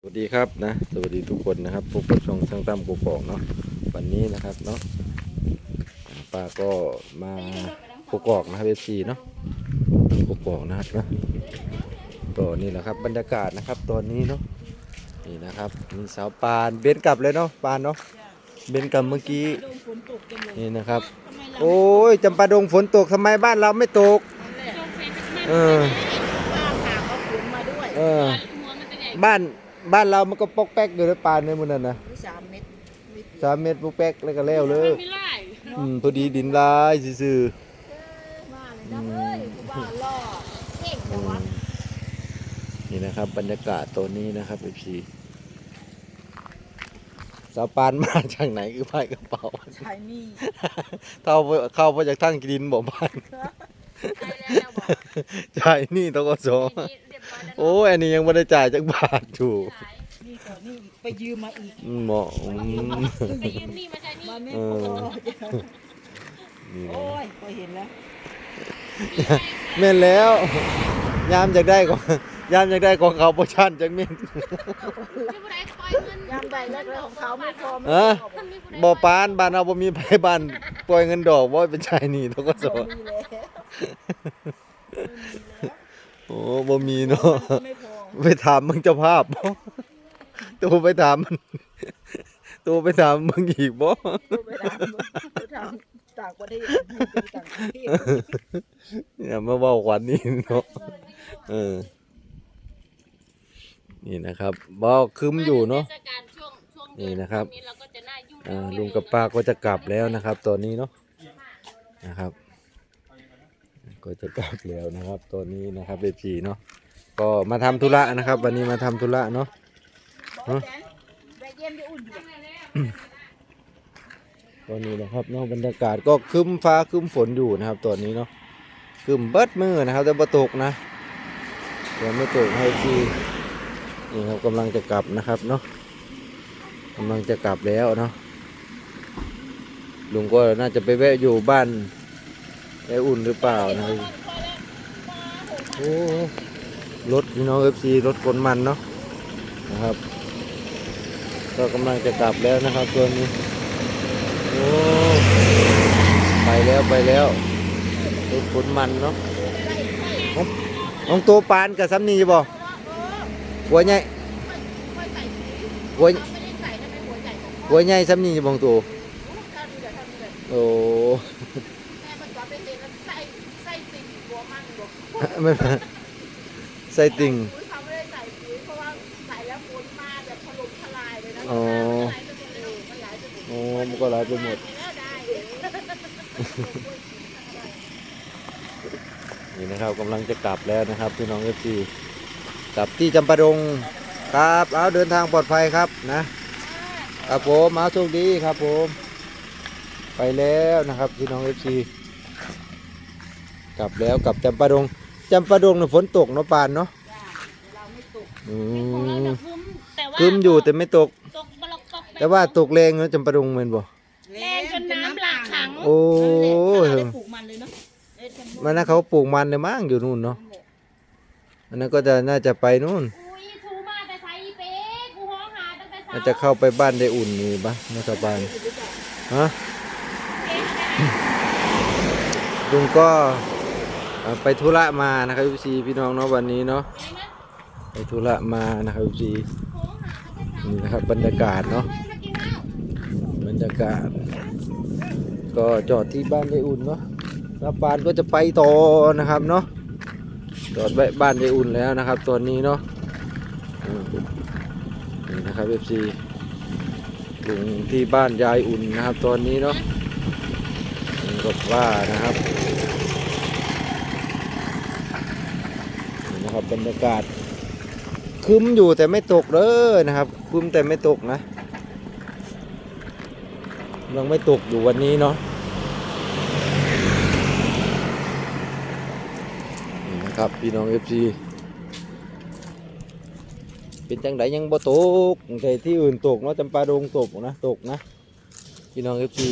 สวัสดีครับนะสวัสดีทุกคนนะครับพบกับช่องช่างตั้มกูปองเนาะวันนี้นะครับเนาะป้าก็มากูกอกนะครับเอฟซีเนาะกูกอกนะครับนะก็นี่แหละครับบรรยากาศนะครับตอนนี้เนาะนี่นะครับมีสาวปานเบนกลับเลยเนาะปานเนาะเบนกลับเมื่อกี้โดนฝนตกจังเลยนี่นะครับทำไมเราโอ้ยจำปาดงฝนตกทำไมบ้านเราไม่ตกเออป้าถามว่าฝนมาด้วยเออบ้าน บ้านเรามันก็ปอกแป๊กอยู่ในปานในมือนั่นนะมีสามเม็ดมีสามเมตรปอกแป๊กแล้วก็แล้วเลยไม่ไล่อืมพอดีดินลายซื่อว่าเลยนะเฮ้ยกูว่าล่อเท่งๆจัอืงวะมนี่นะครับ บรรยากาศตัวนี้นะครับเอฟซีสาวปานมาจากไหนคือพายกระเป๋าชายนี่ เข้าไปเข้าไปจากทั้งดินบ่บ้าน ใช่แล้วบอกใช่นี่ตกสนี่เรียบร้อยแล้วโอ้ยอันนี้ยังไม่ได้จ่ายจักบาทอยู่นี่ก่อนนี่ไปยืมมาอีกอืมเหมาะอืมไปยืมนี่มาใช้นี่มาไม่เอพออนี่นะโอ้ยพอเห็นแล้วแม่นแล้ว ยามอยากได้ของยามอยากได้ของเขาโปรชั่นจังแม่นไม่ผู้ใดปล่อยเงินยามใดแล้วเรื่องของเขาไม่พอไม่ฮะพอมันมีผู้ใดบ่ปานบ้านเราบ่มีไผบ้านปล่อยเงินดอกบ่เป็นชายหนี่ทกสมีแล้ว โอ้บ่มีเนาะไม่พอไปถามมึงเจ้าภาพบ่ตัวไปถามมันตัวไปถามมึงอีกบ่ไปทำไปทำต่างประเทศไปต่างประเทศอย่ามาเว้าขวัญนี่เนาะเออนี่นะครับบ่คึมอยู่เนาะทศกลช่วงช่วงนี่นะครับนี้เราก็จะน่ายุ่งอ่าลุงกับป้าก็จะกลับแล้วนะครับ ตอนนี้เนาะนะครับ ก็จะกลับแล้วนะครับตอนนี้นะครับเอพีเนาะก็มาทำธุระนะครับ วันนี้มาทำธุระเนาะบอกแกนแบกเยี่ยมที่อุ่นอยู่ตอนนี้นะครับเนาะบรรยากาศก็ครึ้มฟ้าครึ้มฝนอยู่นะครับตอนนี้เนาะครึ้มเบิดมือนะครับแต่บ่ตกนะยังไม่ตกให้ทีนี่ครับกำลังจะกลับนะครับเนาะกำลังจะกลับแล้วเนาะลุงก็น่าจะไปแวะอยู่บ้าน ไออุ่นหรือเปล่านะครับโอ้รถพี่น้องเอฟซีรถขนมันเนาะนะครับ ก็กำลังจะกลับแล้วนะครับตัวนี้โอ้ไปแล้วไปแล้วรถขนมันเนาะของของตัวปานกับซ้ำนี่จะบอกหัวใหญ่หัวไม่ได้ใหัวใหญ่ซ้ำนี่จะบอกตัวโอ้ แม่มันก็ไปเห็นแล้วไส้ไส้ติ่งหัวมันบอก ไม่ใส่ติ่งปุ๋ยเขาไม่ได้ใส่ปุ๋ยเพราะว่าใส่แล้วฝนมาแบบถล่มทลายเลยนะอ๋อมันหลายจะหมดเลยมันหลายจะหมดโอ้มันก็หลายไปหมด แล้วได้นี่นะครับกำลังจะกลับแล้วนะครับพี่น้องเอฟซีกลับที่จำปาดงครับเอาเดินทางปลอดภัยครับนะครับผมเอาโชคดีครับผม ไปแล้วนะครับพี่น้องเอฟซีกลับแล้วกลับจำปาดง จำปาดงเนี่ยฝนตกเนาะปานเนาะเราไม่ตกอืของเรามจะคึ้มแต่ว่าคืมอยู่แต่ไม่ตก ตกบล็อกตกแต่ว่าตกแรงเนาะจำปาดงเหมือนบ่แรงจนน้ำหลากขังโอ้เรายได้ปลูกมันเลยเนาะเอ้ยทำมันนะเขาปลูกมันเลยมั้งอยู่นู่นเนาะอันนั้นก็จะน่าจะไปนู่น อุ้ยทูมาแต่ใส่อีเป๊กกูห้องหาตั้งแต่น่าเช้าจะเข้าไปบ้านได้อุ่นนี่ปะน่าจะบ้านฮะลุงก็เอ่อ ไปธุระมานะครับพี่พี่น้องเนาะวันนี้เนาะไปธุระมานะครับพี่นี่นะครับบรรยากาศเนาะบรรยากาศ ก็จอดที่บ้านยายอุ่นเนาะรับปานก็จะไปต่อนะครับเนาะจอดไว้บ้านยายอุ่นแล้วนะครับตอนนี้เนาะนี่นะครับเอฟซีลุงที่บ้านยายอุ่นนะครับ ตอนนี้เนาะลุงก็ว่านะครับ นะครับบรรยากาศคึ้มอยู่แต่ไม่ตกเลยนะครับคึ้มแต่ไม่ตกนะยังไม่ตกอยู่วันนี้เนาะนี่นะครับพี่น้องเอฟซีเป็นจังไดยังบ่ตกแต่ที่อื่นตกเนาะจำปาดงตกนะตกนะพี่น้องเอฟซี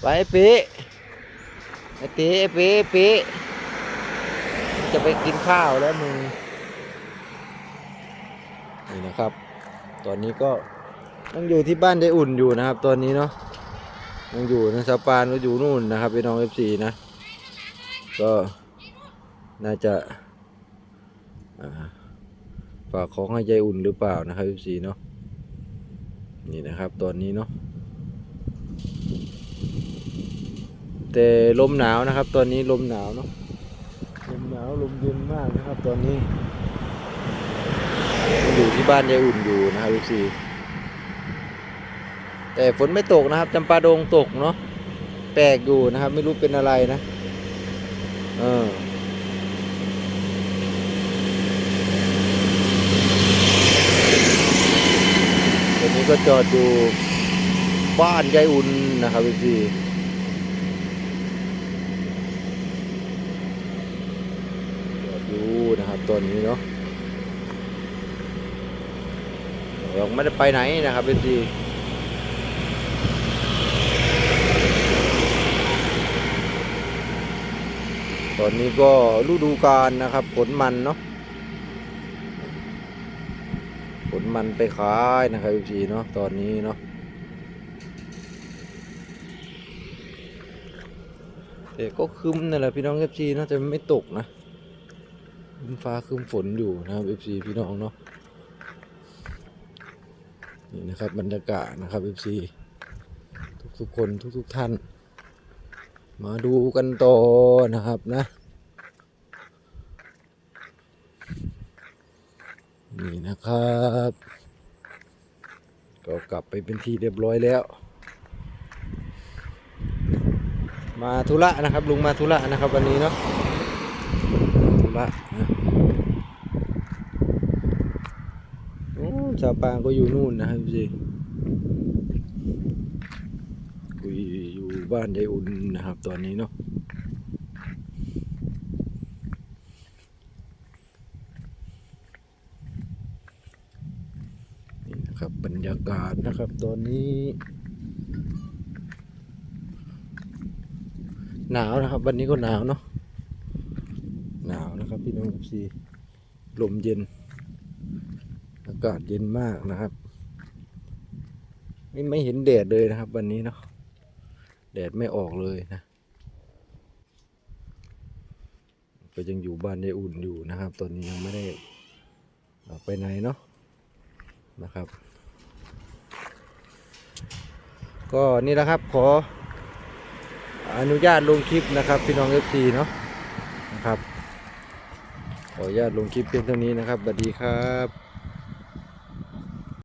ไปเป๊ะไอ้เป๊ะเป๊ะเป๊ะ จะไปกินข้าวแล้วมึงนี่นะครับ ตอนนี้ก็ยังอยู่ที่บ้านยายอุ่นอยู่นะครับ ตอนนี้เนาะยังอยู่นะสปานก็อยู่นู่นนะครับพี่น้องเอฟซีนะ ก็น่าจะฝากของให้ยายอุ่นหรือเปล่านะครับเอฟซีเนาะนี่นะครับตอนนี้เนาะแต่ลมหนาวนะครับ ตอนนี้ลมหนาวเนาะ ลมหนาวลมเย็นมากนะครับตอนนี้ อยู่ที่บ้านยายอุ่นอยู่นะครับพี่ซีแต่ฝนไม่ตกนะครับจำปาดงตกเนาะแปลกอยู่นะครับ ไม่รู้เป็นอะไรนะ เออตอนนี้ก็จอดอยู่บ้านยายอุ่นนะครับพี่ซีจอดอยู่นะครับ ตอนนี้เนาะเราไม่ได้ไปไหนนะครับเป็นทีตอนนี้ก็ฤดูกาลนะครับ ผลมันเนาะผลมันไปขายนะครับพี่เนาะตอนนี้เนาะแต่ก็คึมนั่แหละพี่น้องเอฟซีเนาะแต่มันไม่ตกนะ ครึ้มฟ้าครึ้มฝนอยู่นะครับเอฟซีพี่น้องเนาะนี่นะครับบรรยากาศนะครับ FC ทุกๆคนทุกๆท่าน มาดูกันต่อนะครับนะนี่นะครับ ก็กลับไปเป็นที่เรียบร้อยแล้ว มาธุระนะครับ ลุงมาธุระนะครับ วันนี้เนาะ ระนะโอ้ชาวปางก็อยู่นู่นนะครับพี่คุยอยู่บ้านยายอุ่นนะครับ ตอนนี้เนาะนี่นะครับบรรยากาศนะครับ ตอนนี้ หนาวนะครับ วันนี้ก็หนาวเนาะับพี่น้องพี่ลมเย็น อากาศเย็นมากนะครับ ไม่ไม่เห็นแดดเลยนะครับ วันนี้เนาะแดดไม่ออกเลยนะ ก็ยังอยู่บ้านได้อุ่นอยู่นะครับ ตอนนี้ยังไม่ได้ออกไปไหนเนาะนะครับ ก็นี่แหละครับขออนุญาตลงคลิปนะครับ พี่น้องเอฟซีเนาะนะครับ ออนุญาตลงคลิปเพียงเท่านี้นะครับสวัสดีครับ